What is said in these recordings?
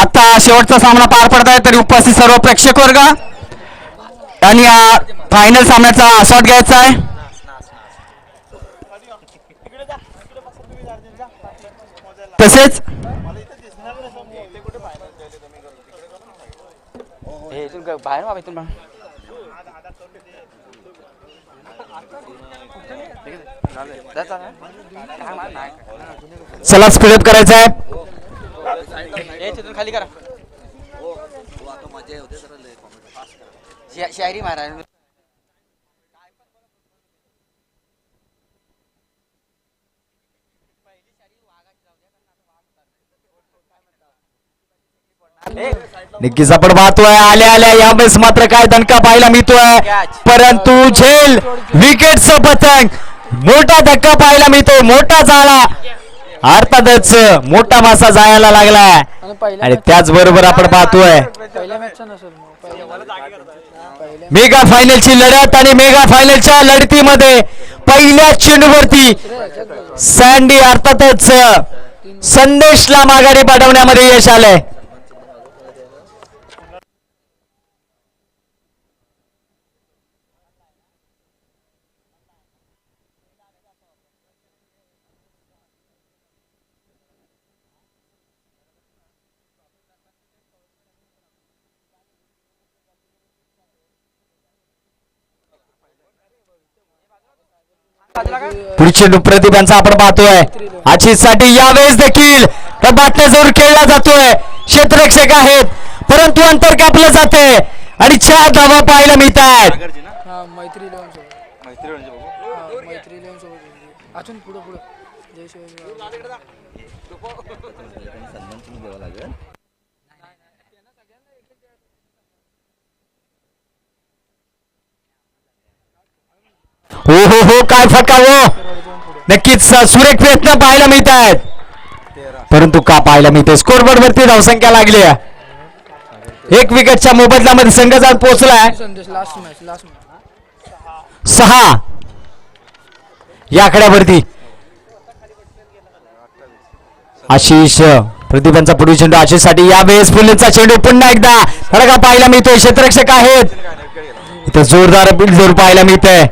आता शेवटचा सामना पार पडत आहे तरी उपस्थित सर्व प्रेक्षक वर्ग. आणि या फायनल सामन्याचा आस्वाद घ्यायचा आहे. तसेच चला स्पीडअप करायचा आहे. खाली करा. शायरी मारा. नक्कीच आपण पाहतोय आल्या आल्या. यावेळेस मात्र काय दणका पाहायला मिळतोय. परंतु झेल विकेटचं पतंग मोठा धक्का पाहायला मिळतोय. मोठा झाला अर्थातच मोठा मासा जायला लागलाय. आणि त्याचबरोबर आपण पाहतोय. मेगा. फायनलची लढत आणि मेगा फायनलच्या लढतीमध्ये पहिल्या चेंडूवरती सँडी अर्थातच संदेशला माघारी पाठवण्यामध्ये यश आलंय. पुढची यांचा आपण पाहतोय. आशिषसाठी यावेळेस देखील त्या बाटल्या जरूर खेळला जातोय. क्षेत्ररक्षक आहेत. परंतु अंतर कापलं जाते आणि चार धावा पाहायला मिळतात हा मैत्री इलेव्हन सोबत मैत्री मैत्री इलेव्हन सोबत अजून पुढं पुढं जय शिवाजी हो हो हो काय फटका हो. नक्कीच सुरेख प्रयत्न पाहायला मिळत आहेत परंतु का पाहायला मिळते स्कोरबोर्ड वरती धावसंख्या लागली आहे. एक विकेटच्या मोबदल्यामध्ये संघ जाऊन पोहोचलाय. सहा. या आकड्यावरती. आशिष प्रतिभांचा पुढील चेंडू आशिषसाठी यावेळेस फुलेचा चेंडू पुन्हा एकदा फडका पाहायला मिळतोय. क्षेत्ररक्षक आहेत. इथं जोरदार बिल जोर पाहायला मिळतंय.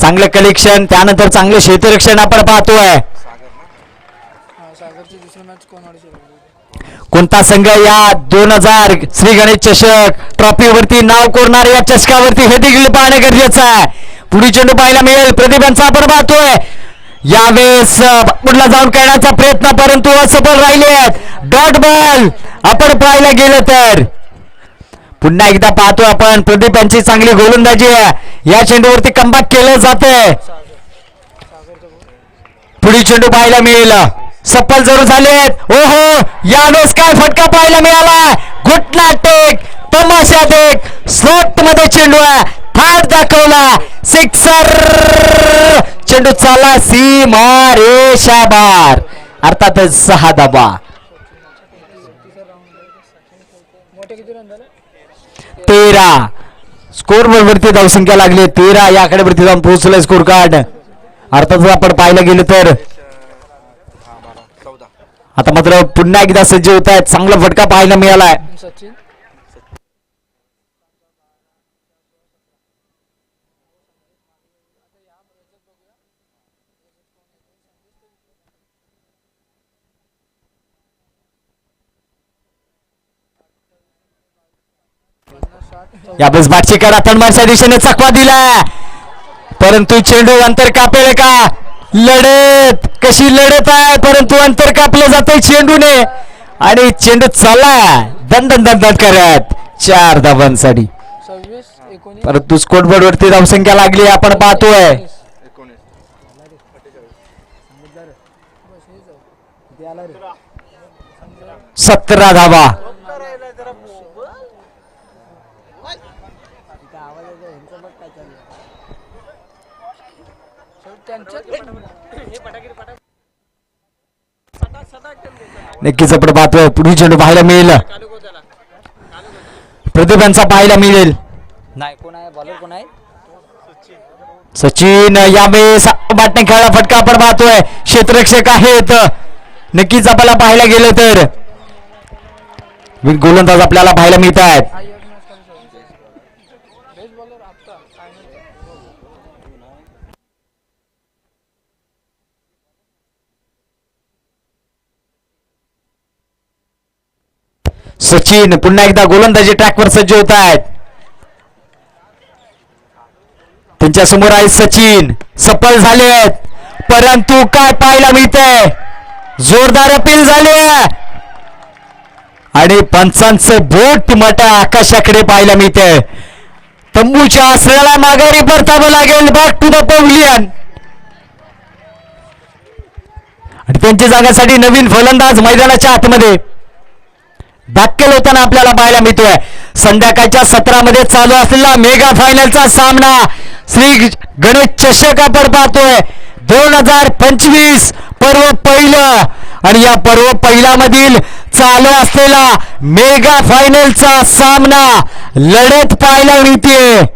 चांगलं कलेक्शन त्यानंतर चांगलं क्षेत्ररक्षण आपण पाहतोय. कोणता संघ या दोन हजार श्री गणेश चषक ट्रॉफीवरती नाव कोरणार या चषकावरती हे देखील पाहणे गरजेचं आहे. पुढील चेंडू पाहायला मिळेल. प्रतिभांचा आपण पाहतोय. यावेळेस पुढला जाऊन करण्याचा प्रयत्न परंतु असफल राहिले आहेत डॉट बॉल आपण पाहायला गेलं तर. पुन्हा एकदा पाहतो आपण. प्रदीप यांची चांगली गोलंदाजी आहे. या चेंडूवरती कमबॅक केलं जाते. पुढील चेंडू पाहायला मिळेल. सफल जरूर झालेत. ओ हो यावेळेस काय फटका पाहायला मिळाला? घुटना टेक तमाशा टेक. स्लॉटमध्ये चेंडू आहे. थाट दाखवला. सिक्सर चेंडू चाला सीमा रेषा बार अर्थातच सहा दबा मोठे किती रन झाले तेरा. स्कोर वरती धावसंख्या लागली. तेरा याकडे वरती जाऊन पोहोचलंय स्कोर कार्ड अर्थातच आपण पाहायला गेलं तर. आता मात्र पुन्हा एकदा सज्ज होत आहेत. चांगला फटका पाहायला मिळालाय. या बस यावेळेस आपण माणसा दिशेने चकवा दिला. परंतु चेंडू अंतर कापेल का? लढत. कशी लढत आहे? परंतु अंतर कापलं जातंय चेंडूने. आणि चेंडू चालला. दंडन दंडन करत. चार धावांसाठी. परंतु स्कोटबोर्ड वरती धावसंख्या लागली. आपण पाहतोय. सतरा धावा. नक्कीच आपण पाहतोय. पुढील चेंडू पाहायला मिळेल. प्रतिभांचा पाहायला मिळेल. नाही कोण आहे? बॉलर कोण आहे? सचिन यावेळेस बाटणे खेळला फटका आपण पाहतोय. क्षेत्ररक्षक आहेत. नक्कीच आपल्याला पाहायला गेलं तर. गोलंदाज आपल्याला पाहायला मिळत आहेत हा एक मॅच खाली बेस्ट बॉलर आत्ता फायनल सचिन पुन्हा एकदा गोलंदाजी ट्रॅकवर सज्ज होत आहेत. त्यांच्यासमोर आहे सचिन. सफल झाले आहेत. परंतु काय पाहायला मिळतंय? जोरदार अपील झाली आणि पंचांचं बोट मटा आकाशाकडे पाहायला मिळतंय. तंबूच्या आसऱ्याला माघारी परतावं लागेल. बॅक टू द पवलियन आणि त्यांच्या जागासाठी नवीन फलंदाज मैदानाच्या आतमध्ये. दाखल होताना आपल्याला पाहायला मिळतोय. संध्याकाळच्या सत्रामध्ये चालू असलेला मेगा फायनलचा सामना श्री गणेश चषक आपण पाहतोय. दोन हजार पंचवीस पर्व पहिलं आणि या पर्व पहिला मधील चालू असलेला मेगा फायनलचा सामना लढत पाहायला मिळते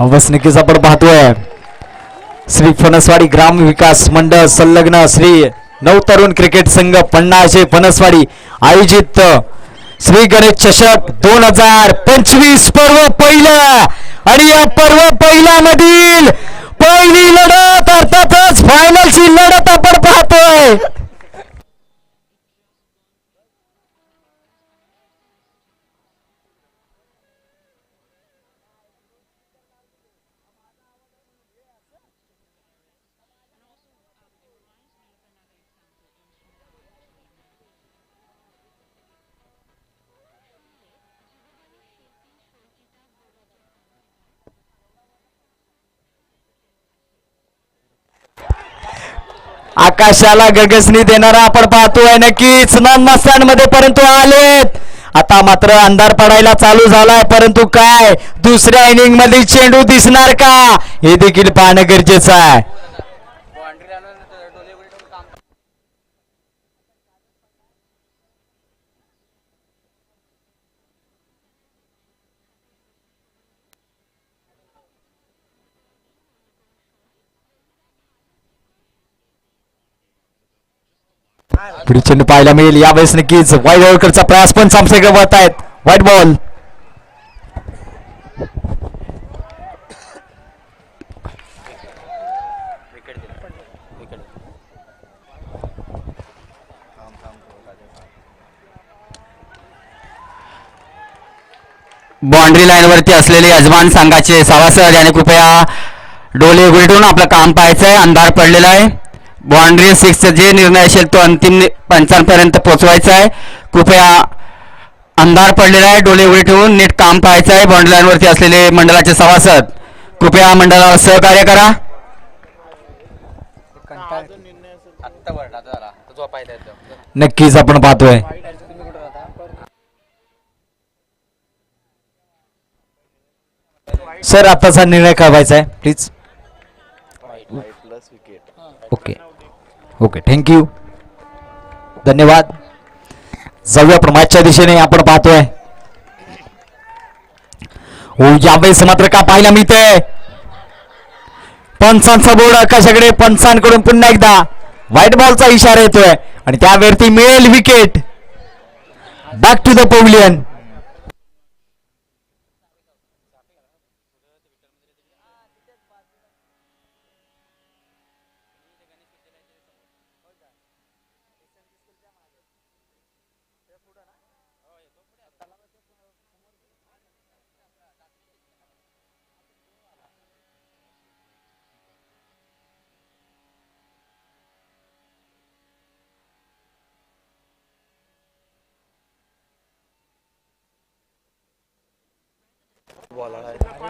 बस नक्कीच आपण पाहतोय श्री फणसवाडी ग्राम विकास मंडळ संलग्न श्री नवतरुण क्रिकेट संघ पन्नाशे फणसवाडी आयोजित. श्री गणेश चषक दोन हजार पंचवीस पर्व पहिला आणि या पर्व पहिल्या मधील पहिली लढत अर्थातच फायनलची लढत आकाशाला गगसनी देणारा आपण पाहतोय. नक्कीच मध्ये परंतु आलेत. आता मात्र अंधार पडायला चालू झालाय. परंतु काय? दुसऱ्या इनिंगमध्ये चेंडू दिसणार का? हे देखील पाहणं गरजेचं आहे. पुढे चेंडू पाहायला मिळेल. यावेळेस नक्कीच वाईट ओव्हरकडचा प्रयास पण सामसेकडे वळत आहेत. वाईट बॉल बाउंड्री लाईनवरती असलेले यजमान संघाचे सभासद यांनी कृपया डोले उघडून आपलं काम पाहायचं आहे अंधार पडलेला आहे. बाउंड्री सिक्सचा जे निर्णय असेल तो अंतिम पंचांपर्यंत पोहोचवायचा आहे. कृपया अंधार पडलेला आहे डोळे उघडे ठेवून नीट काम पाहायचं आहे. बाउंड्री लाईनवरती असलेले मंडळाचे सभासद कृपया मंडळाला सहकार्य करा. नक्कीच आपण पाहतोय. सर आताचा निर्णय कळवायचा आहे? प्लीज. ओके. ओके थँक्यू धन्यवाद. जाऊया आपण मॅचच्या दिशेने आपण पाहतोय. हो यावेळेस मात्र का पाहायला मिळतंय? पंचांचा बोर्ड आकाशाकडे पंचांकडून पुन्हा एकदा व्हाईट बॉलचा इशारा येतोय. आणि त्यावरती मिळेल wicket back to the pavilion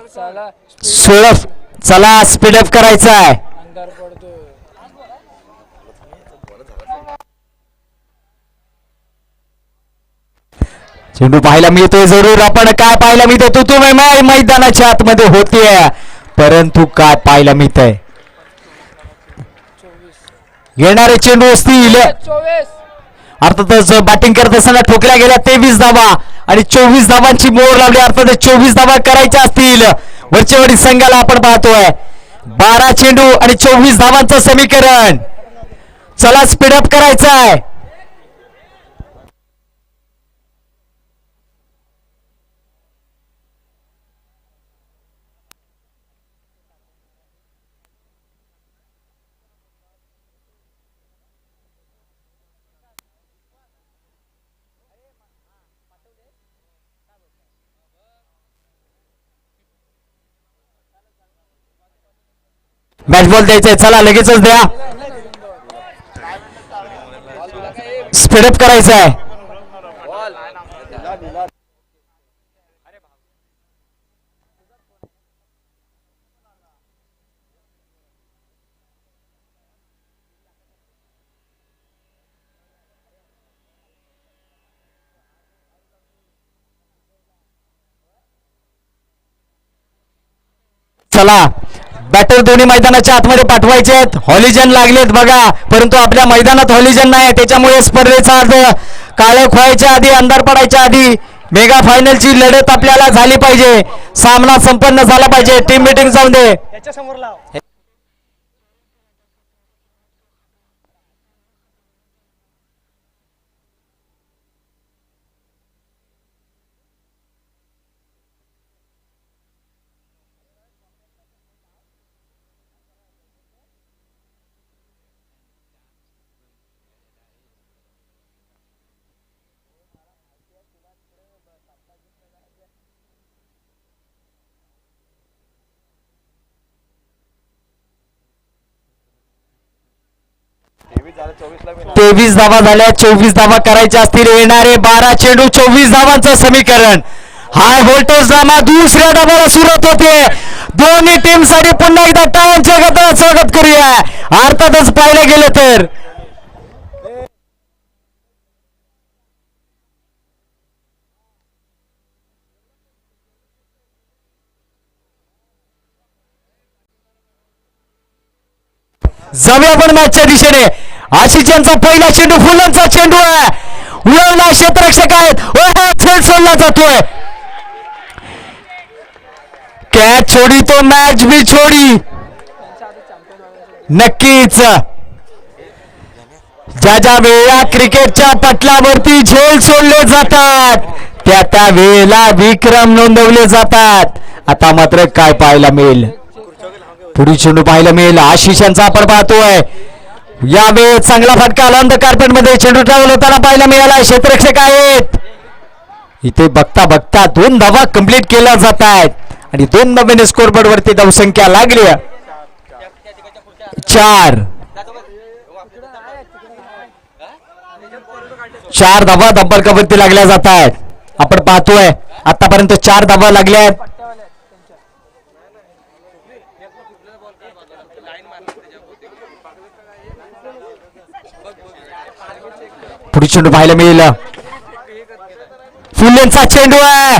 चला सोळा चला स्पीडअप करायचा आहे चेंडू पाहायला मिळतोय जरूर. आपण काय पाहायला मिळतोय? तू मै- मैदानाच्या आतमध्ये होतीये. परंतु काय पाहायला मिळतंय? चोवीस येणारे चेंडू असतील. अर्थातच बॅटिंग करत असताना ठोकल्या गेल्या तेवीस धावा आणि चोवीस धावांची मोर लावली. अर्थातच चोवीस धावा करायच्या असतील. वरचेवाडी संघाला आपण पाहतोय. बारा चेंडू आणि चोवीस धावांचं समीकरण. चला स्पीडअप करायचं आहे मॅच बॉल द्यायचंय. चला लगेचच द्या. स्पीडअप करायचं चला. बॅटर दोन्ही मैदानाच्या आतमध्ये पाठवायचे आहेत. हॉलिजन लागलेत बघा. परंतु आपल्या मैदानात हॉलिजन नाही त्याच्यामुळे स्पर्धेचा अर्थ काळे खोळायच्या आधी अंधार पडायच्या आधी मेगा फायनलची लढत आपल्याला झाली पाहिजे. सामना संपन्न झाला पाहिजे. टीम मिटिंग जाऊन दे. तेवीस धावा झाल्या चोवीस धावा करायच्या असतील. येणारे बारा चेंडू चोवीस धावांचं समीकरण. हाय व्होल्टेज धामा दुसऱ्या डावाला सुरुवात होते. दोन्ही टीमसाठी पुन्हा एकदा टाळ्यांच्या गदात स्वागत करूया. अर्थातच पाहिलं गेलं तर. जाऊया आपण मॅचच्या दिशेने. आशिष यांचा पहिला चेंडू फुलांचा चेंडू आहे. उडवला क्षेत्ररक्षक आहेत. खेळ सोडला जातोय. कॅच छोडी तो मॅच बी छोडी. नक्कीच. ज्या ज्या वेळा क्रिकेटच्या पटलावरती झेल सोडले जातात त्या त्या वेळेला विक्रम नोंदवले जातात. आता मात्र काय पाहायला मिळेल? पुढील चेंडू पाहायला मिळेल. आशिष यांचा आपण पाहतोय. यावेळेस चांगला फटका आला. कार्पेटमध्ये चेंडू ट्रॅव्हल होताना पाहायला मिळाला क्षेत्ररक्षक आहेत. इथे बघता बघता दोन धावा कंप्लीट केल्या जात आहेत. आणि दोन नवीन स्कोरबोर्ड वरती धावसंख्या लागली चार. चार धावा धंपलकावरती लागल्या जात आहेत. आपण पाहतोय. आतापर्यंत चार धावा लागल्या आहेत. पुढे चेंडू पाहायला मिळेल. फुल्यांचा चेंडू आहे.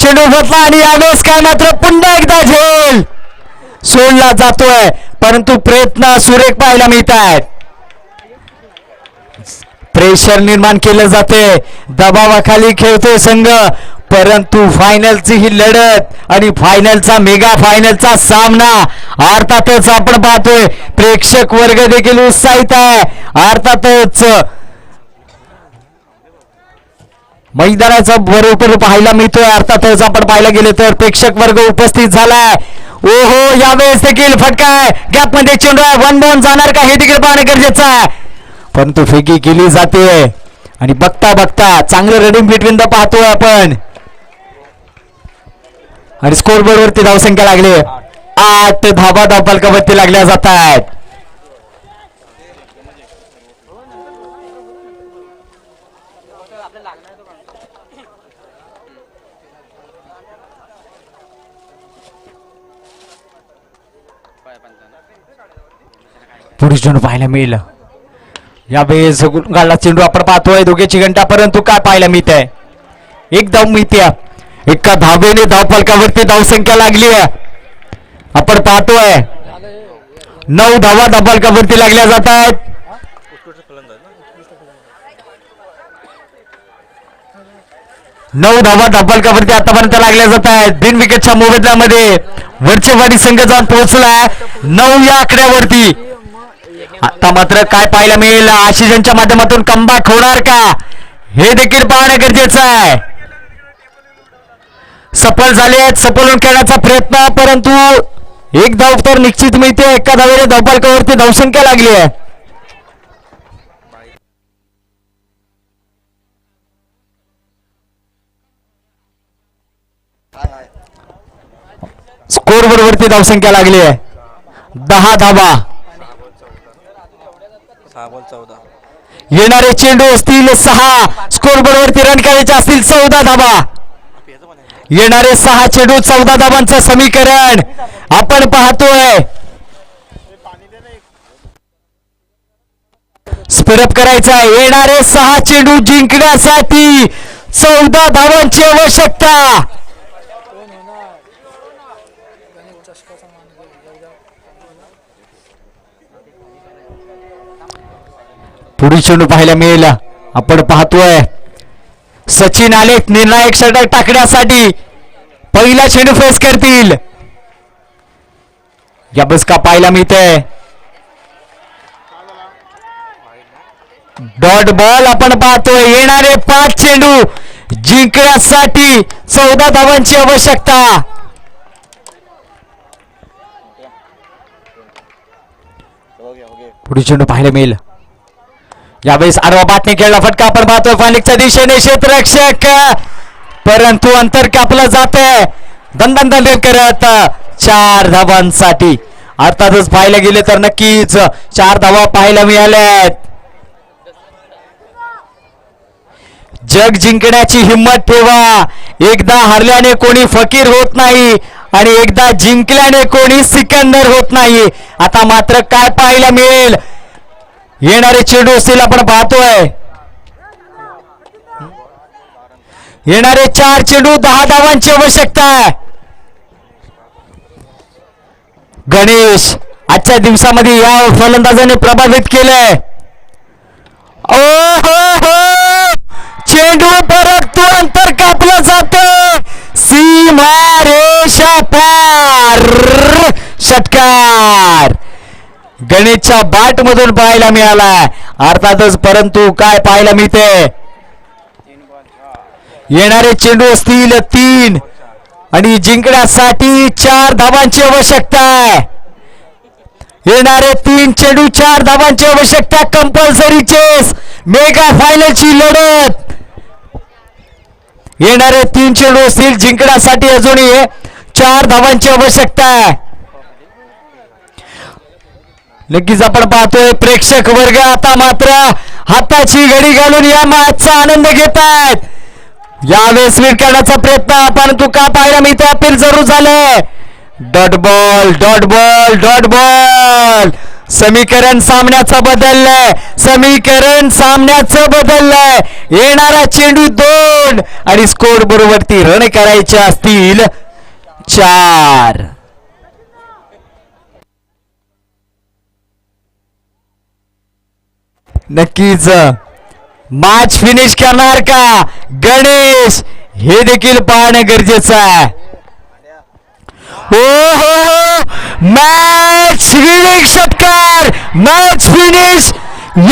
चेंडू घेतला आणि यावेळेस काय मात्र पुन्हा एकदा झेल. सोडला जातोय परंतु प्रयत्न सुरेख पाहायला मिळत आहेत प्रेशर निर्माण केलं जाते. दबावाखाली खेळतोय संघ परंतु फायनलची ही लढत आणि फायनलचा मेगा फायनलचा सामना अर्थातच आपण पाहतोय. प्रेक्षक वर्ग देखील उत्साहित आहे. अर्थातच मैदानाचा बरोबर पाहायला मिळतोय. अर्थातच आपण पाहायला गेलो तर प्रेक्षक वर्ग उपस्थित झालाय. ओहो यावेळेस देखील फटका आहे गॅपमध्ये चेंडू आहे. वन डाऊन जाणार का हे देखील पाहणं गरजेचं आहे. परंतु फेकी केली जाते. आणि बघता बघता चांगलं रनिंग बिटवीन द पाहतोय आपण. आणि स्कोर बोर्ड वरती धावसंख्या लागली. आठ धाबा धावपालकावरती लागल्या जात आहेत पुढील चेंडू पाहायला मिळेल. यावेळेस गाडला चेंडू आपण पाहतोय. दोघे घंटा परंतु काय पाहायला मिळत आहे एक धाव मिळते एका धावेने धावपालकावरती धावसंख्या लागली आहे आपण पाहतोय. नऊ धावा धावपालकावरती लागल्या जात आहेत नऊ धावा धापालकावरती आतापर्यंत लागल्या जात आहेत. बिन विकेटच्या मोबदल्यामध्ये वरचेवाडी संघ जाऊन पोहोचलाय नऊ या आकड्यावरती. आता मात्र काय पाहायला मिळेल? आशिषांच्या माध्यमातून कमबॅक होणार का? हे देखील पाहणं गरजेचं आहे. सफल झाले आहेत. सफल खेळण्याचा प्रयत्न परंतु एक धाव तर निश्चित मिळते. एका धावेने धावपालकावरती धावसंख्या लागली आहे. स्कोर वरती धावसंख्या लागली आहे. दहा धावा. येणारे चेंडू असतील सहा. स्कोर बरोबरती रन करायचे असतील चौदा धावा. येणारे सहा चेंडू चौदा धाबांचं समीकरण आपण पाहतोय. स्पीडअप करायचा येणारे सहा चेंडू जिंकण्यासाठी चौदा धावांची आवश्यकता. पुढील चेंडू पाहायला मिळेल. आपण पाहतोय. सचिन आले निर्णायक षटक टाकण्यासाठी पहिला चेंडू फेस करतील. या बस का पाहायला मिळते डॉट बॉल आपण पाहतोय. येणारे पाच चेंडू जिंकण्यासाठी चौदा धावांची आवश्यकता. पुढील चेंडू पाहायला मिळेल. यावेळेस आडवा बातने खेळला फटका आपण पाहतोय फालिकच्या दिशेने क्षेत्ररक्षक. परंतु अंतर कापलं जात आहे दंदन दंदन करत चार धावांसाठी. अर्थातच पाहायला गेले तर नक्कीच चार धावा पाहायला मिळाल्यात. जग जिंकण्याची हिंमत ठेवा. एकदा हरल्याने कोणी फकीर होत नाही आणि एकदा जिंकल्याने कोणी सिकंदर होत नाही. आता मात्र काय पाहायला मिळेल? येणारे चेंडू असतील आपण पाहतोय. येणारे चार चेंडू दहा धावांची आवश्यकता आहे. गणेश आजच्या दिवसामध्ये या फलंदाजाने प्रभावित केलंय. ओ हो! हो चेंडू परत अंतर कापलं जात सीमा रेषा पार. षटकार. गणेशच्या बाट मधून पाहायला मिळाला अर्थातच परंतु काय पाहायला मिळते? येणारे चेंडू असतील तीन. आणि जिंकण्यासाठी चार धावांची आवश्यकता आहे. येणारे तीन चेंडू चार धावांची आवश्यकता कंपल्सरी चेस मेगा फायनलची लढत. येणारे तीन चेंडू असतील जिंकण्यासाठी अजूनही चार धावांची आवश्यकता आहे. नक्कीच आपण पाहतोय प्रेक्षक वर्ग आता मात्र हाताची घडी घालून या मॅचचा आनंद घेत आहेत यावेळेस लीड करण्याचा प्रयत्न परंतु का पाहायला ते अपील जरूर झालंय dot ball dot ball dot ball. समीकरण सामन्याचं बदललंय. समीकरण सामन्याचं बदललंय. येणारा चेंडू दोन आणि स्कोर बरोबर ती रन करायचे असतील चार. नक्कीच. मॅच फिनिश करणार का? गणेश हे देखील पाहणं गरजेचं आहे. हो हो मॅच विनिंग षटकार मॅच फिनिश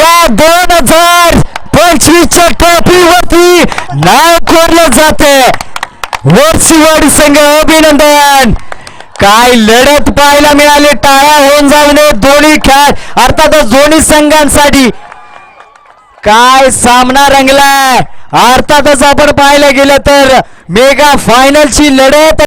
या दोन हजार पंचवीसच्या ट्रॉफीवरती नाव कोरलं जाते वर्षीवाडी संघ अभिनंदन. काय लढत पाहायला मिळाले टाळ्या होऊन जाऊन दोन्ही खेळ अर्थातच दोन्ही संघांसाठी काय सामना रंगलाय? अर्थातच आपण पाहायला गेलं तर मेगा फायनलची लढत